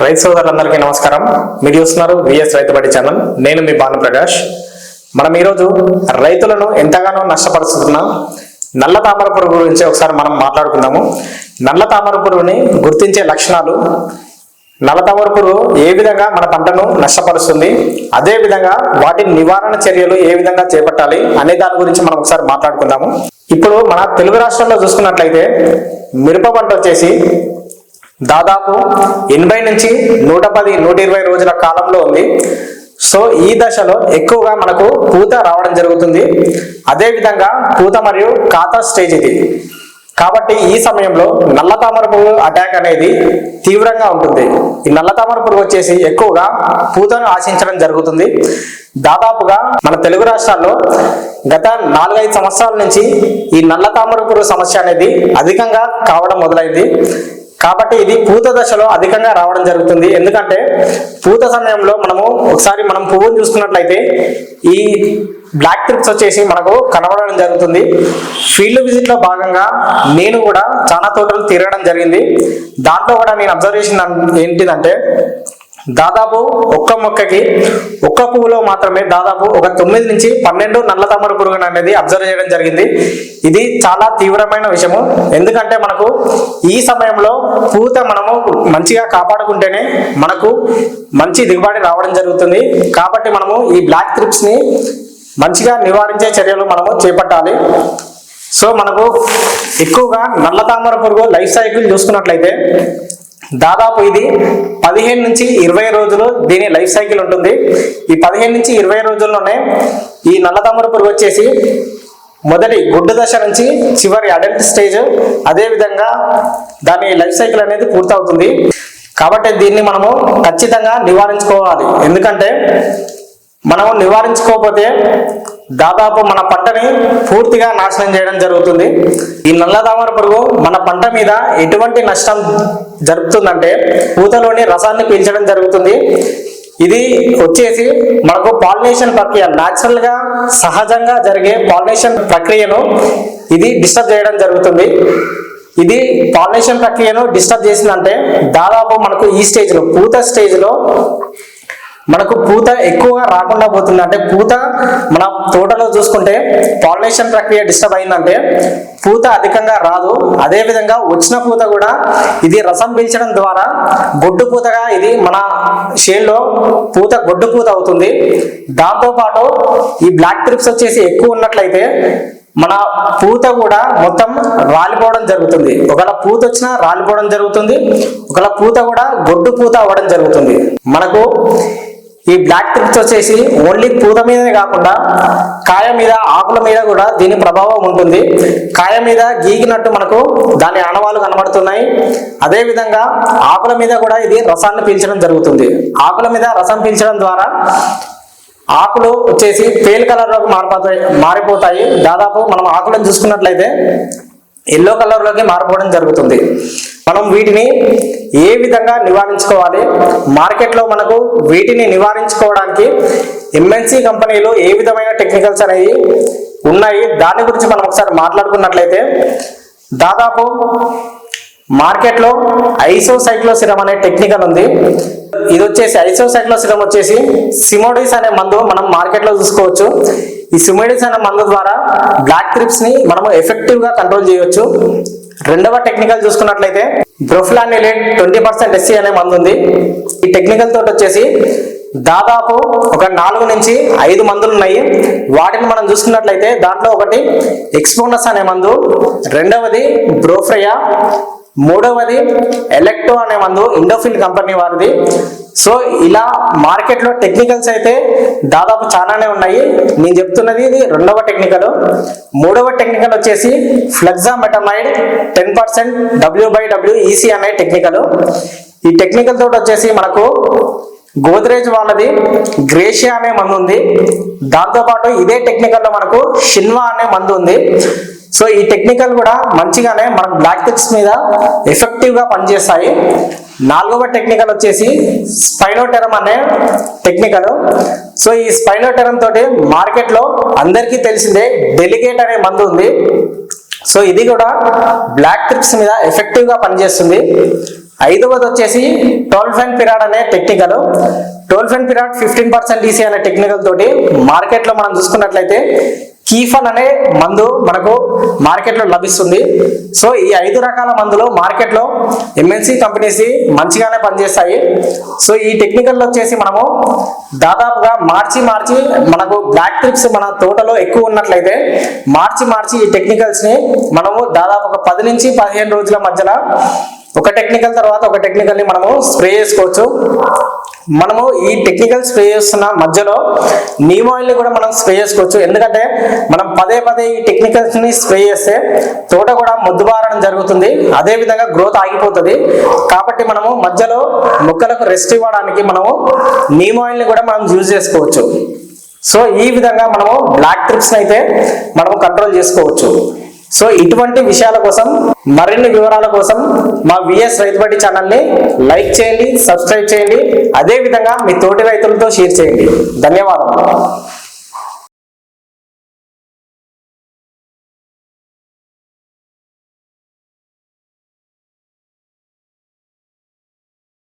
రైతు సోదరులందరికీ నమస్కారం. మీరు చూస్తున్నారు విఎస్ రైతుబడి ఛానల్. నేను మీ భానుప్రకాష్. మనం ఈరోజు రైతులను ఎంతగానో నష్టపరుస్తున్న నల్ల తామర పురుగు గురించి ఒకసారి మనం మాట్లాడుకుందాము. నల్ల తామర పురుగుని గుర్తించే లక్షణాలు నల్ల తామర పురుగు ఏ విధంగా మన పంటను నష్టపరుస్తుంది అదే విధంగా వాటి నివారణ చర్యలు ఏ విధంగా చేపట్టాలి అనే దాని గురించి మనం ఒకసారి మాట్లాడుకుందాము. ఇప్పుడు మన తెలుగు రాష్ట్రాల్లో చూసుకున్నట్లయితే మిరప పంట వచ్చేసి దాదాపు ఎనభై నుంచి నూట పది నూట ఇరవై రోజుల కాలంలో ఉంది. సో ఈ దశలో ఎక్కువగా మనకు పూత రావడం జరుగుతుంది. అదేవిధంగా పూత మరియు ఖాతా స్టేజ్ ఇది. కాబట్టి ఈ సమయంలో నల్ల తామర పురుగు అటాక్ అనేది తీవ్రంగా ఉంటుంది. ఈ నల్ల తామర పురుగు వచ్చేసి ఎక్కువగా పూతను ఆశించడం జరుగుతుంది. దాదాపుగా మన తెలుగు రాష్ట్రాల్లో గత నాలుగైదు సంవత్సరాల నుంచి ఈ నల్ల తామర పురుగు సమస్య అనేది అధికంగా కావడం మొదలైంది. కాబట్టి ఇది పూత దశలో అధికంగా రావడం జరుగుతుంది. ఎందుకంటే పూత సమయంలో మనము ఒకసారి మనం పువ్వును చూసుకున్నట్లయితే ఈ బ్లాక్ ట్రిప్స్ వచ్చేసి మనకు కనబడడం జరుగుతుంది. ఫీల్డ్ విజిట్లో భాగంగా నేను కూడా చాలా తోటలు తిరగడం జరిగింది. దాంట్లో కూడా నేను అబ్జర్వేషన్ ఏంటిదంటే దాదాపు ఒక్క మొక్కకి ఒక్క పువ్వులో మాత్రమే దాదాపు ఒక తొమ్మిది నుంచి పన్నెండు నల్ల తామర పురుగు అనేది అబ్జర్వ్ చేయడం జరిగింది. ఇది చాలా తీవ్రమైన విషయము. ఎందుకంటే మనకు ఈ సమయంలో పూత మనము మంచిగా కాపాడుకుంటేనే మనకు మంచి దిగుబడి రావడం జరుగుతుంది. కాబట్టి మనము ఈ బ్లాక్ త్రిప్స్ని మంచిగా నివారించే చర్యలు మనము చేపట్టాలి. సో మనకు ఎక్కువగా నల్ల తామర పురుగు లైఫ్ సైకిల్ చూసుకున్నట్లయితే దాదాపు ఇది పదిహేను నుంచి ఇరవై రోజులు దీని లైఫ్ సైకిల్ ఉంటుంది. ఈ పదిహేను నుంచి ఇరవై రోజుల్లోనే ఈ నల్లతామర పురుగు వచ్చేసి మొదటి గుడ్డు దశ నుంచి చివరి అడల్ట్ స్టేజ్ అదే విధంగా దాని లైఫ్ సైకిల్ అనేది పూర్తవుతుంది. కాబట్టి దీన్ని మనము ఖచ్చితంగా నివారించుకోవాలి. ఎందుకంటే మనం నివారించుకోకపోతే దాదాపు మన పంటని పూర్తిగా నాశనం చేయడం జరుగుతుంది. ఈ నల్ల తామర పురుగు మన పంట మీద ఎటువంటి నష్టం జరుగుతుందంటే పూతలోని రసాన్ని పీల్చడం జరుగుతుంది. ఇది వచ్చేసి మనకు పాలినేషన్ ప్రక్రియ న్యాచురల్గా సహజంగా జరిగే పాలినేషన్ ప్రక్రియను ఇది డిస్టర్బ్ చేయడం జరుగుతుంది. ఇది పాలినేషన్ ప్రక్రియను డిస్టర్బ్ చేసిందంటే దాదాపు మనకు ఈ స్టేజ్లో పూత స్టేజ్లో మనకు పూత ఎక్కువగా రాకుండా పోతుంది. అంటే పూత మన తోటలో చూసుకుంటే పాలినేషన్ ప్రక్రియ డిస్టర్బ్ అయిందంటే పూత అధికంగా రాదు. అదేవిధంగా వచ్చిన పూత కూడా ఇది రసం పీల్చడం ద్వారా గొడ్డు పూతగా ఇది మన షేడ్లో పూత గొడ్డు పూత అవుతుంది. దాంతోపాటు ఈ బ్లాక్ ట్రిప్స్ వచ్చేసి ఎక్కువ ఉన్నట్లయితే మన పూత కూడా మొత్తం రాలిపోవడం జరుగుతుంది. ఒకవేళ పూత వచ్చినా రాలిపోవడం జరుగుతుంది. ఒకవేళ పూత కూడా గొడ్డు పూత అవ్వడం జరుగుతుంది. మనకు ఈ బ్లాక్ ట్రిప్స్ వచ్చేసి ఓన్లీ పూత మీదనే కాకుండా కాయ మీద ఆకుల మీద కూడా దీని ప్రభావం ఉంటుంది. కాయ మీద గీకినట్టు మనకు దాని ఆనవాలు కనబడుతున్నాయి. అదేవిధంగా ఆకుల మీద కూడా ఇది రసాన్ని పీల్చడం జరుగుతుంది. ఆకుల మీద రసం పీల్చడం ద్వారా ఆకులు వచ్చేసి పేల్ కలర్లోకి మారిపోతాయి మారిపోతాయి. దాదాపు మనం ఆకులను చూసుకున్నట్లయితే ఎల్లో కలర్లోకి మారిపోవడం జరుగుతుంది. మనం వీటిని ఏ విధంగా నివారించుకోవాలి? మార్కెట్లో మనకు వీటిని నివారించుకోవడానికి ఎంఎన్సి కంపెనీలు ఏ విధమైన టెక్నికల్స్ అనేవి ఉన్నాయి? దాని గురించి మనం ఒకసారి మాట్లాడుకున్నట్లయితే దాదాపు మార్కెట్లో ఐసోసైక్లోసిరమ్ అనే టెక్నికల్ ఉంది. ఇది వచ్చేసి ఐసోసైక్లోసిరమ్ వచ్చేసి సిమోడిస్ అనే మందు మనం మార్కెట్లో చూసుకోవచ్చు. ఈ సిమోడిస్ అనే మందు ద్వారా బ్లాక్ ట్రిప్స్ని మనం ఎఫెక్టివ్గా కంట్రోల్ చేయవచ్చు రెండవ టెక్నికల్ చూసుకున్నట్లయితే బ్రోఫ్లానిలేట్ ట్వంటీ పర్సెంట్ ఎస్సీ అనే మందు ఉంది. ఈ టెక్నికల్ తోటి వచ్చేసి దాదాపు ఒక నాలుగు నుంచి ఐదు మందులు ఉన్నాయి. వాటిని మనం చూసుకున్నట్లయితే దాంట్లో ఒకటి ఎక్స్పోనస్ అనే మందు రెండవది బ్రోఫ్రయా మూడవది ఎలెక్టో అనే మందు ఇండోఫిల్ కంపెనీ వారిది. సో ఇలా మార్కెట్లో టెక్నికల్స్ అయితే దాదాపు చాలానే ఉన్నాయి. నేను చెప్తున్నది ఇది రెండవ టెక్నికల్. మూడవ టెక్నికల్ వచ్చేసి ఫ్లెక్సా మెటమైడ్ ten percent W by W EC అనే టెక్నికల్. ఈ టెక్నికల్ తోటి వచ్చేసి మనకు గోద్రేజ్ వాళ్ళది గ్రేషియా అనే మందు ఉంది. దాంతోపాటు ఇదే టెక్నికల్లో మనకు షిన్వా అనే మందు ఉంది. సో ఈ టెక్నికల్ కూడా మంచిగానే మనకు బ్లాక్ టిక్స్ మీద ఎఫెక్టివ్గా పనిచేస్తాయి. నాలుగవ టెక్నికల్ వచ్చేసి స్పైనోటెరమ్ అనే టెక్నికల్ సో ఈ స్పైనోటెరమ్ తోటి మార్కెట్లో అందరికీ తెలిసిందే డెలిగేట్ అనే మందు ఉంది. సో ఇది కూడా బ్లాక్ ట్రిప్స్ మీద ఎఫెక్టివ్గా పనిచేస్తుంది. ఐదవది వచ్చేసి టోల్ఫెన్ పిరాడ్ అనే technical tolfenpyrad fifteen percent EC అనే టెక్నికల్ తోటి మార్కెట్లో మనం చూసుకున్నట్లయితే కీఫన్ అనే మందు మనకు మార్కెట్లో లభిస్తుంది. సో ఈ ఐదు రకాల మందులు మార్కెట్లో ఎంఎన్సీ కంపెనీస్ మంచిగానే పనిచేస్తాయి. సో ఈ టెక్నికల్లో వచ్చేసి మనము దాదాపుగా మార్చి మార్చి మనకు బ్లాక్ ట్రిప్స్ మన తోటలో ఎక్కువ ఉన్నట్లయితే మార్చి మార్చి ఈ టెక్నికల్స్ని మనము దాదాపు ఒక పది నుంచి పదిహేను రోజుల మధ్యలో ఒక టెక్నికల్ తర్వాత ఒక టెక్నికల్ని మనము స్ప్రే చేసుకోవచ్చు. మనము ఈ టెక్నికల్ స్ప్రే చేస్తున్న మధ్యలో నీమ్ ఆయిల్ని కూడా మనం స్ప్రే చేసుకోవచ్చు. ఎందుకంటే మనం పదే పదే ఈ టెక్నికల్స్ని స్ప్రే చేస్తే తోట కూడా మొద్దుబారడం జరుగుతుంది. అదే విధంగా గ్రోత్ ఆగిపోతుంది. కాబట్టి మనము మధ్యలో మొక్కలకు రెస్ట్ ఇవ్వడానికి మనము నీమ్ ఆయిల్ని కూడా మనం యూజ్ చేసుకోవచ్చు. సో ఈ విధంగా మనము బ్లాక్ ట్రిప్స్ అయితే మనము కంట్రోల్ చేసుకోవచ్చు. సో ఇటువంటి విషయాల కోసం మరిన్ని వివరాల కోసం మా విఎస్ రైతుబడి ఛానల్ని లైక్ చేయండి సబ్స్క్రైబ్ చేయండి. అదే విధంగా మీ తోటి రైతులతో షేర్ చేయండి. ధన్యవాదాలు